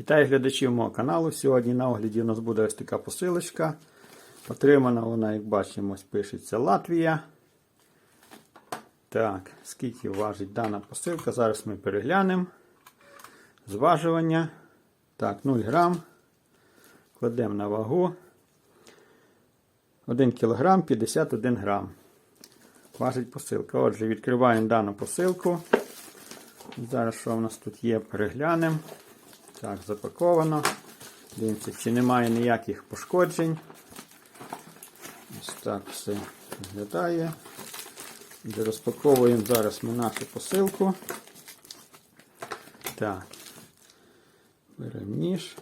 Вітаю глядачів мого каналу. Сьогодні на огляді у нас буде ось така посилочка. Отримана вона, як бачимо, пишеться Латвія. Так, скільки важить дана посилка? Зараз ми переглянемо. Зважування. Так, 0 грам. Кладемо на вагу. 1 кг 51 грам. Важить посилка. Отже, відкриваємо дану посилку. Зараз що в нас тут є, переглянемо. Так, запаковано. Дивимося, чи немає ніяких пошкоджень. Ось так все виглядає. Розпаковуємо зараз ми нашу посилку. Так. Беремо ніж.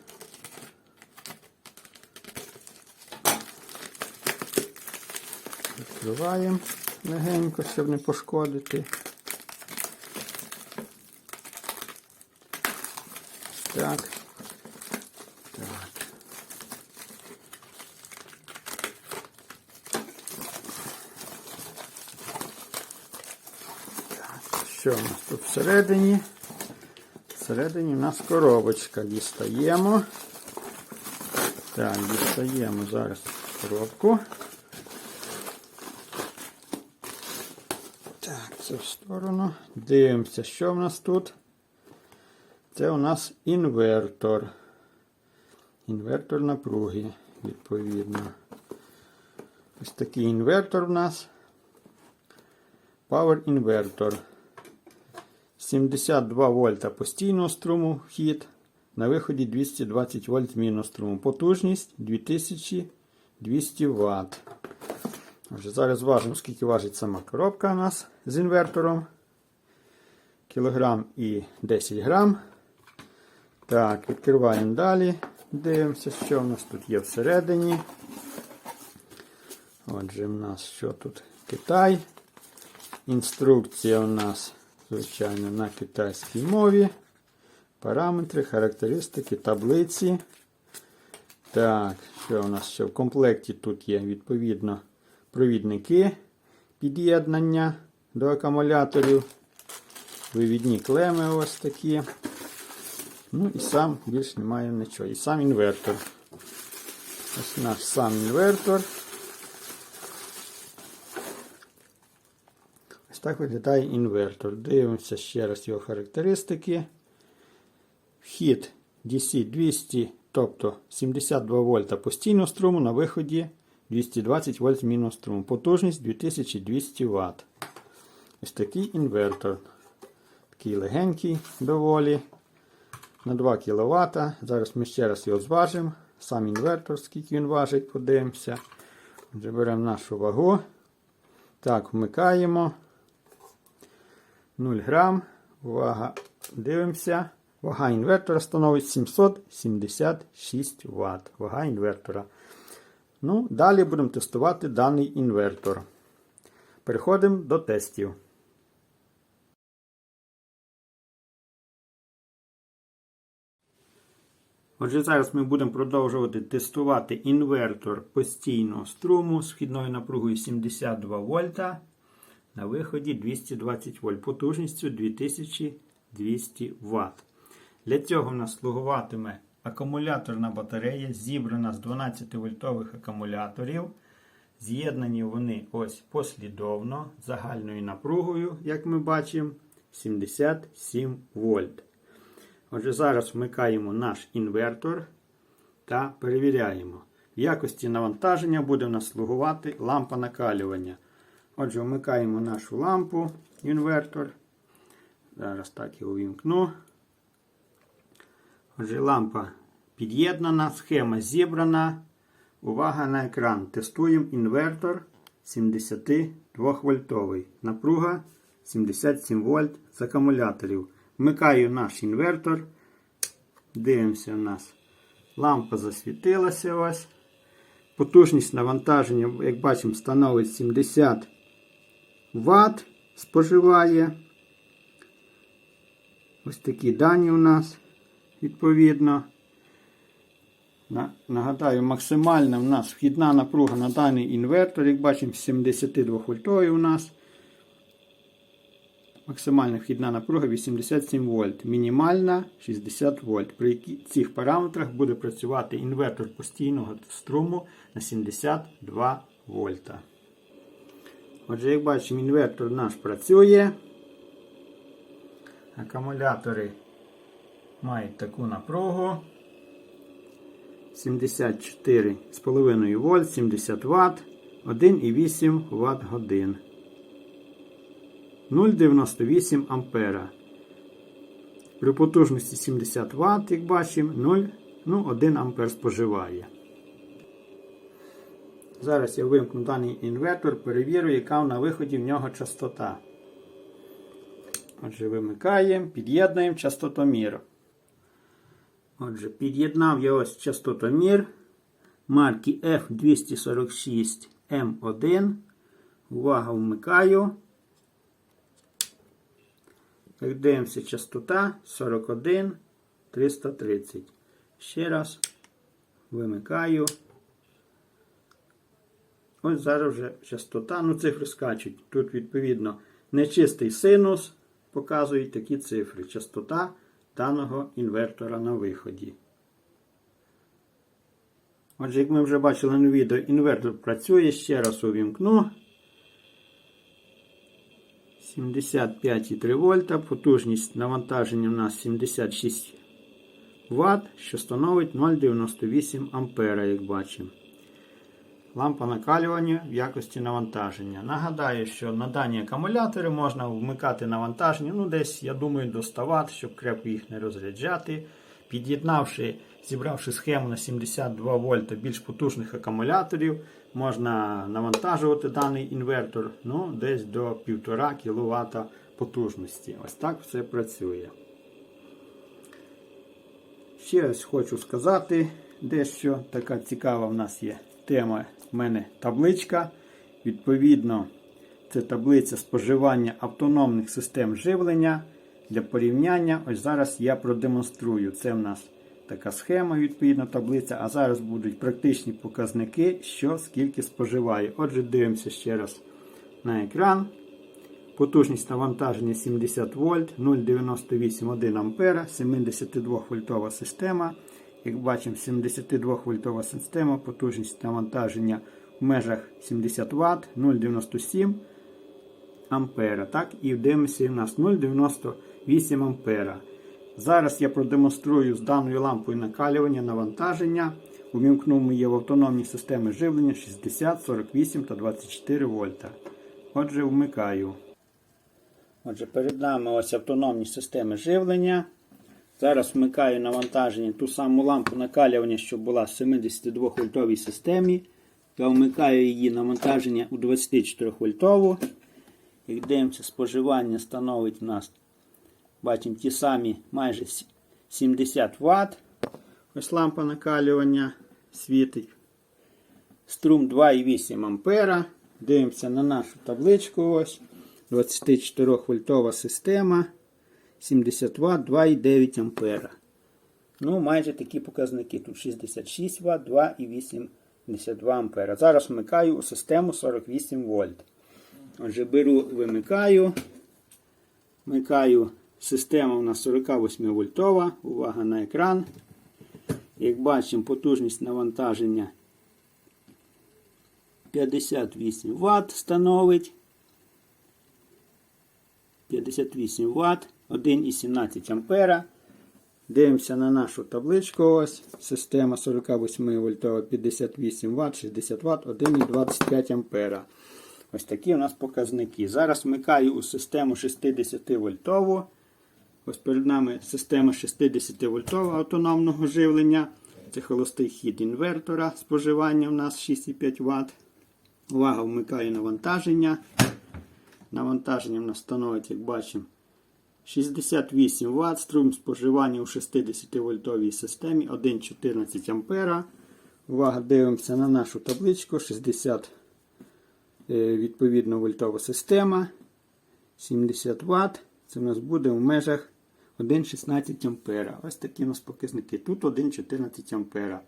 Відкриваємо легенько, щоб не пошкодити. Так. Так. Так, Що у нас тут всередині? Всередині у нас коробочка. Дістаємо. Так, дістаємо зараз коробку. Так, це в сторону. Дивимося, що в нас тут. Це у нас інвертор. Інвертор напруги, відповідно. Ось такий інвертор у нас. Power інвертор. 72 вольта постійного струму вхід. На виході 220 вольт змінного струму. Потужність 2200 Вт. Отже, зараз важимо, скільки важить сама коробка у нас з інвертором. Кілограм і 10 грам. Так, відкриваємо далі. Дивимося, що в нас тут є всередині. Отже, в нас що тут? Китай. Інструкція у нас, звичайно, на китайській мові. Параметри, характеристики, таблиці. Так, що у нас ще в комплекті тут є, відповідно, провідники під'єднання до акумуляторів. Вивідні клеми ось такі. Ну і сам більш немає нічого. І сам інвертор. Ось наш сам інвертор. Ось так виглядає інвертор. Дивимося ще раз його характеристики. Вхід DC 200, тобто 72 вольта постійного струму на виході 220 вольт змінного струму. Потужність 2200 Вт. Ось такий інвертор. Такий легенький доволі на 2 кВт. Зараз ми ще раз його зважимо. Сам інвертор, скільки він важить, подивимося. Отже, беремо нашу вагу. Так, вмикаємо. 0 грам. Вага. Дивимося. Вага інвертора становить 776 Вт. Вага інвертора. Ну, Далі будемо тестувати даний інвертор. Переходимо до тестів. Отже, зараз ми будемо продовжувати тестувати інвертор постійного струму з вхідною напругою 72 вольта на виході 220 вольт, потужністю 2200 Вт. Для цього в нас слугуватиме акумуляторна батарея, зібрана з 12 вольтових акумуляторів. З'єднані вони ось послідовно загальною напругою, як ми бачимо, 77 вольт. Отже, зараз вмикаємо наш інвертор та перевіряємо. В якості навантаження буде в нас слугувати лампа накалювання. Отже, вмикаємо нашу лампу, інвертор. Зараз так його увімкну. Отже, лампа під'єднана, схема зібрана. Увага на екран. Тестуємо інвертор 72 вольтовий. Напруга 77 вольт з акумуляторів. Вмикаю наш інвертор. Дивимося у нас. Лампа засвітилася ось. Потужність навантаження, як бачимо, становить 70 Вт споживає. Ось такі дані у нас відповідно. Нагадаю, максимальна у нас вхідна напруга на даний інвертор, як бачимо, 72 вольтовий у нас. Максимальна вхідна напруга 87 вольт, мінімальна 60 вольт. При цих параметрах буде працювати інвертор постійного струму на 72 вольта. Отже, як бачимо, інвертор наш працює. Акумулятори мають таку напругу. 74,5 вольт, 70 Вт, 1,8 Вт годин. 0,98 ампера. При потужності 70 Вт, як бачимо, 0, ну, 1 ампер споживає. Зараз я вимкну даний інвертор, перевірю, яка на виході в нього частота. Отже, вимикаємо, під'єднуємо частотомір. Отже, під'єднав я ось частотомір марки F246M1. Увага, вмикаю. Як дивимося, частота 41 330. Ще раз вимикаю. Ось зараз вже частота, ну цифри скачуть. Тут, відповідно, нечистий синус показують такі цифри. Частота даного інвертора на виході. Отже, як ми вже бачили на відео, інвертор працює, ще раз увімкну. 75,3 вольта, потужність навантаження у нас 76 Вт, що становить 0,98 ампера, як бачимо. Лампа накалювання в якості навантаження. Нагадаю, що на дані акумулятори можна вмикати навантаження, ну десь, я думаю, до 100 Вт, щоб крепко їх не розряджати. Під'єднавши, зібравши схему на 72 вольта більш потужних акумуляторів, можна навантажувати даний інвертор ну, десь до 1,5 кВт потужності. Ось так все працює. Ще ось хочу сказати, дещо така цікава в нас є тема в мене табличка. Відповідно, це таблиця споживання автономних систем живлення. Для порівняння, ось зараз я продемонструю. Це в нас така схема, відповідна таблиця. А зараз будуть практичні показники, що скільки споживає. Отже, дивимося ще раз на екран. Потужність навантаження 70 вольт, 0,98 ампера, 72 вольтова система. Як бачимо, 72 вольтова система, потужність навантаження в межах 70 Вт, 0,97 ампера. Так, і дивимося, у нас 0,98 ампера. Зараз я продемонструю з даною лампою накалювання навантаження. Увімкнув її в автономні системи живлення 60, 48 та 24 вольта. Отже, вмикаю. Отже, перед нами ось автономні системи живлення. Зараз вмикаю навантаження ту саму лампу накалювання, що була в 72 вольтовій системі. Я вмикаю її навантаження у 24 вольтову. Як дивимося, споживання становить у нас, бачимо, ті самі майже 70 Вт. Ось лампа накалювання світить. Струм 2,8 ампера. Дивимося на нашу табличку. ось. 24 вольтова система. 70 Вт, 2,9 ампера. Ну, майже такі показники. Тут 66 Вт, 2,82 ампера. Зараз вмикаю у систему 48 вольт. Отже, беру, вимикаю. Вмикаю система у нас 48 вольтова. Увага на екран. Як бачимо, потужність навантаження 58 Вт становить. 58 Вт, 1,17 ампера. Дивимося на нашу табличку. Ось. Система 48 вольтова 58 Вт, 60 Вт, 1,25 ампера. Ось такі у нас показники. Зараз вмикаю у систему 60 вольтову. Ось перед нами система 60 вольтового автономного живлення. Це холостий хід інвертора. Споживання у нас 6,5 Вт. Увага, вмикаю навантаження. Навантаження в нас становить, як бачимо, 68 Вт. Струм споживання у 60 вольтовій системі 1,14 ампера. Увага, дивимося на нашу табличку. 60 е, відповідно вольтова система. 70 Вт. Це у нас буде в межах 1,16 ампера. Ось такі у нас показники. Тут 1,14 ампера.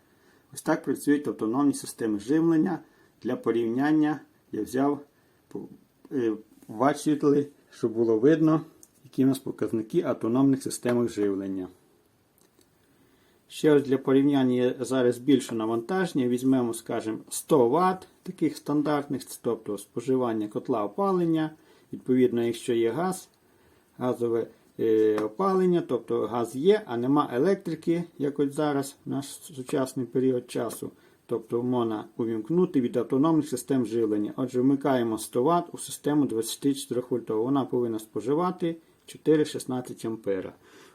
Ось так працюють автономні системи живлення. Для порівняння я взяв, е, бачили щоб було видно, які у нас показники автономних систем живлення. Ще ось для порівняння зараз більше навантаження. Візьмемо, скажімо, 100 Вт таких стандартних, тобто споживання котла опалення. Відповідно, якщо є газ, газове опалення, тобто газ є, а нема електрики, як ось зараз наш сучасний період часу. Тобто можна увімкнути від автономних систем живлення. Отже, вмикаємо 100 Вт у систему 24 вольтову. Вона повинна споживати 4,16 А.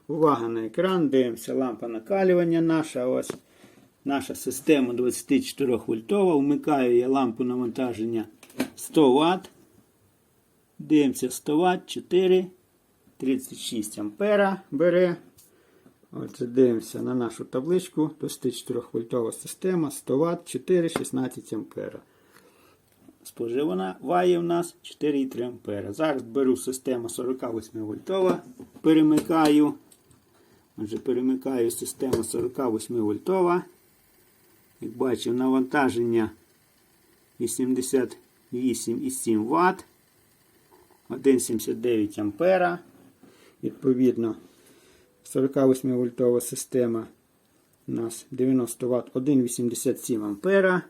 Увага на екран, дивимося лампа накалювання наша. Ось наша система 24 вольтова. Вмикаю я лампу навантаження 100 Вт. Дивимося 100 Вт, 4, 36 ампера бере. Отже, дивимося на нашу табличку. 24 вольтова система 100 Вт, 4, 16 ампера. Споживана ває в нас 4,3 ампера. Зараз беру систему 48 вольтова, перемикаю. Отже, перемикаю систему 48 вольтова. Як бачимо, навантаження 88,7 Вт. 1,79 ампера. Відповідно, 48 вольтова система у нас 90 Вт 1,87 ампера.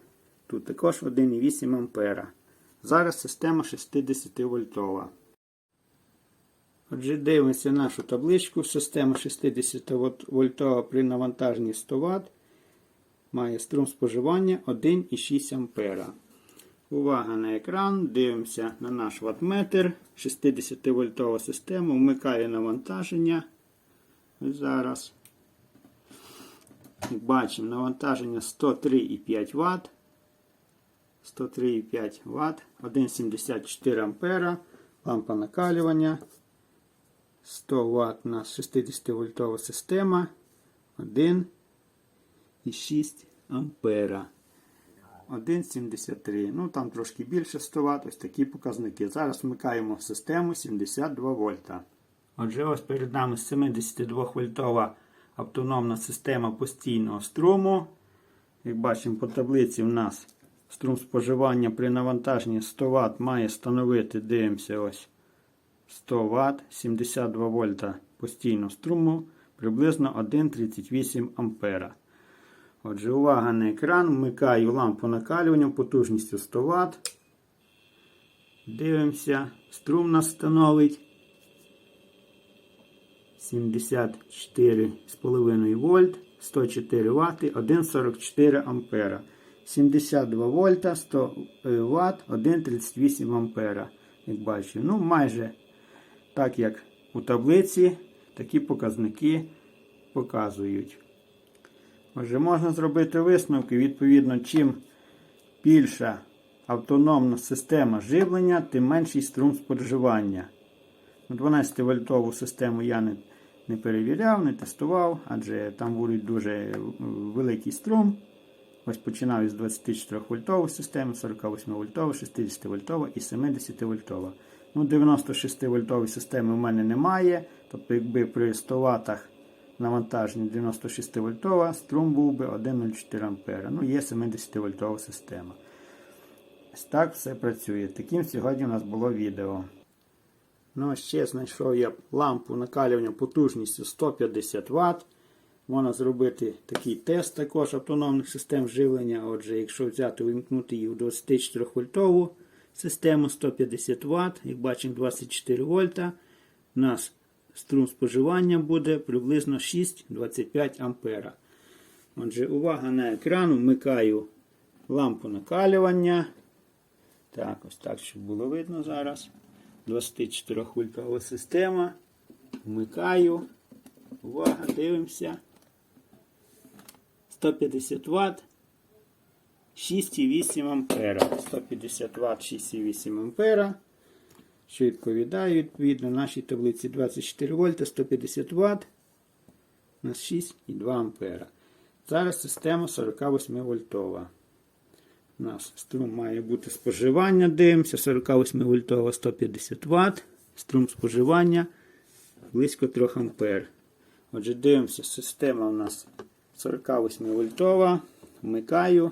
Тут також 1,8 ампера. Зараз система 60 вольтова. Отже, дивимося нашу табличку. Система 60 вольтова при навантаженні 100 Вт має струм споживання 1,6 ампера. Увага на екран. Дивимося на наш ваттметр. 60 вольтова система. Вмикає навантаження. Зараз. Бачимо навантаження 103,5 Вт. 103,5 Вт, 1,74 ампера, лампа накалювання, 100 Вт у нас 60 вольтова система, 1,6 ампера. 1,73. Ну там трошки більше 100 Вт, ось такі показники. Зараз вмикаємо систему 72 вольта. Отже, ось перед нами 72 вольтова автономна система постійного струму. Як бачимо по таблиці в нас Струм споживання при навантаженні 100 Вт має становити, дивимося, ось 100 Вт, 72 вольта постійно струму, приблизно 1,38 ампера. Отже, увага на екран. Вмикаю лампу накалювання потужністю 100 Вт. Дивимося, струм нас становить 74,5 вольт, 104 Вт, 1,44 ампера. 72 вольта, 100 Вт, 1,38 ампера. Як бачу, ну майже так як у таблиці, такі показники показують. Отже, можна зробити висновки, відповідно, чим більша автономна система живлення, тим менший струм споживання. 12 вольтову систему я не, не перевіряв, не тестував, адже там будуть дуже великий струм. Ось починаю з 24 вольтової системи, 48 вольтова, 60 вольтова і 70 вольтова. Ну, 96 вольтової системи в мене немає. Тобто, якби при 100 Вт навантаження 96 вольтова, струм був би 1,04 А. Ну, є 70 вольтова система. Ось так все працює. Таким сьогодні у нас було відео. Ну, ще знайшов я лампу накалювання потужністю 150 Вт. Можна зробити такий тест також автономних систем живлення. Отже, якщо взяти вимкнути її в 24 вольтову систему 150 Вт, як бачимо 24 вольта, у нас струм споживання буде приблизно 6-25 ампера. Отже, увага на екран, вмикаю лампу накалювання. Так, ось так, щоб було видно зараз. 24 вольтова система. Вмикаю. Увага, дивимося. 150 Вт 6,8 ампера. 150 Вт 6,8 ампера. Що відповідає відповідно нашій таблиці 24 вольта 150 Вт на 6,2 ампера. Зараз система 48 вольтова. У нас струм має бути споживання. Дивимося, 48 вольтова 150 Вт. Струм споживання близько 3 ампер. Отже, дивимося, система у нас 48 вольтова. Вмикаю.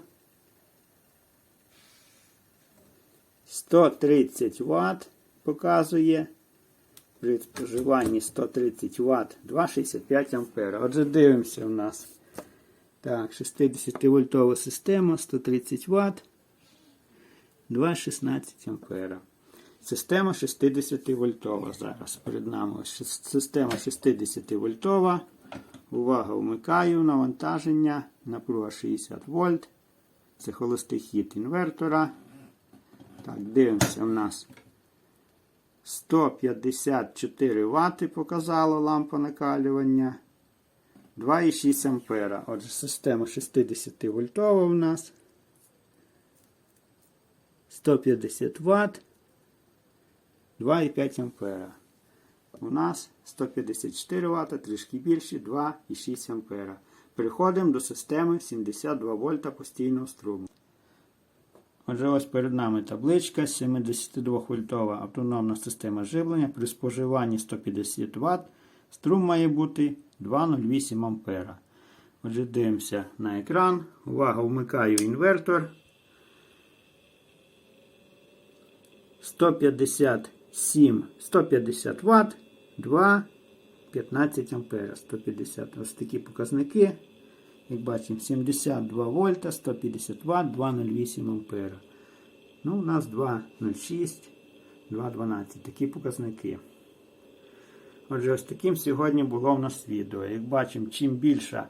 130 Вт показує. при споживанні 130 Вт 2,65 А. Отже, дивимося у нас. Так, 60 вольтова система, 130 Вт, 2,16 ампера. Система 60 вольтова зараз перед нами. Система 60 вольтова. Увага, вмикаю, навантаження, напруга 60 вольт. Це холостий хід інвертора. Так, дивимося у нас 154 Вт показала лампа накалювання. 2,6 ампера. Отже, система 60 вольтова у нас. 150 Вт. 2,5 ампера. У нас 154 Вт, трішки більше, 2,6 ампера. Переходимо до системи 72 вольта постійного струму. Отже, ось перед нами табличка 72 вольтова автономна система живлення. При споживанні 150 Вт струм має бути 2,08 ампера. Отже, дивимося на екран. Увага, вмикаю інвертор. 157, 150 Вт, 2, 15 ампера. 150. Ось такі показники. Як бачимо, 72 вольта, 150 Вт, 2,08 ампера. Ну, у нас 2,06, 2,12. Такі показники. Отже, ось таким сьогодні було в нас відео. Як бачимо, чим більша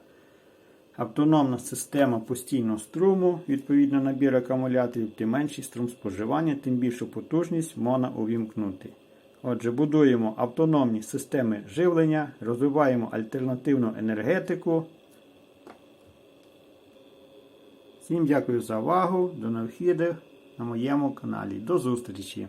автономна система постійного струму, відповідно набір акумуляторів, тим менший струм споживання, тим більшу потужність можна увімкнути. Отже, будуємо автономні системи живлення, розвиваємо альтернативну енергетику. Всім дякую за увагу. До нових відео на моєму каналі. До зустрічі!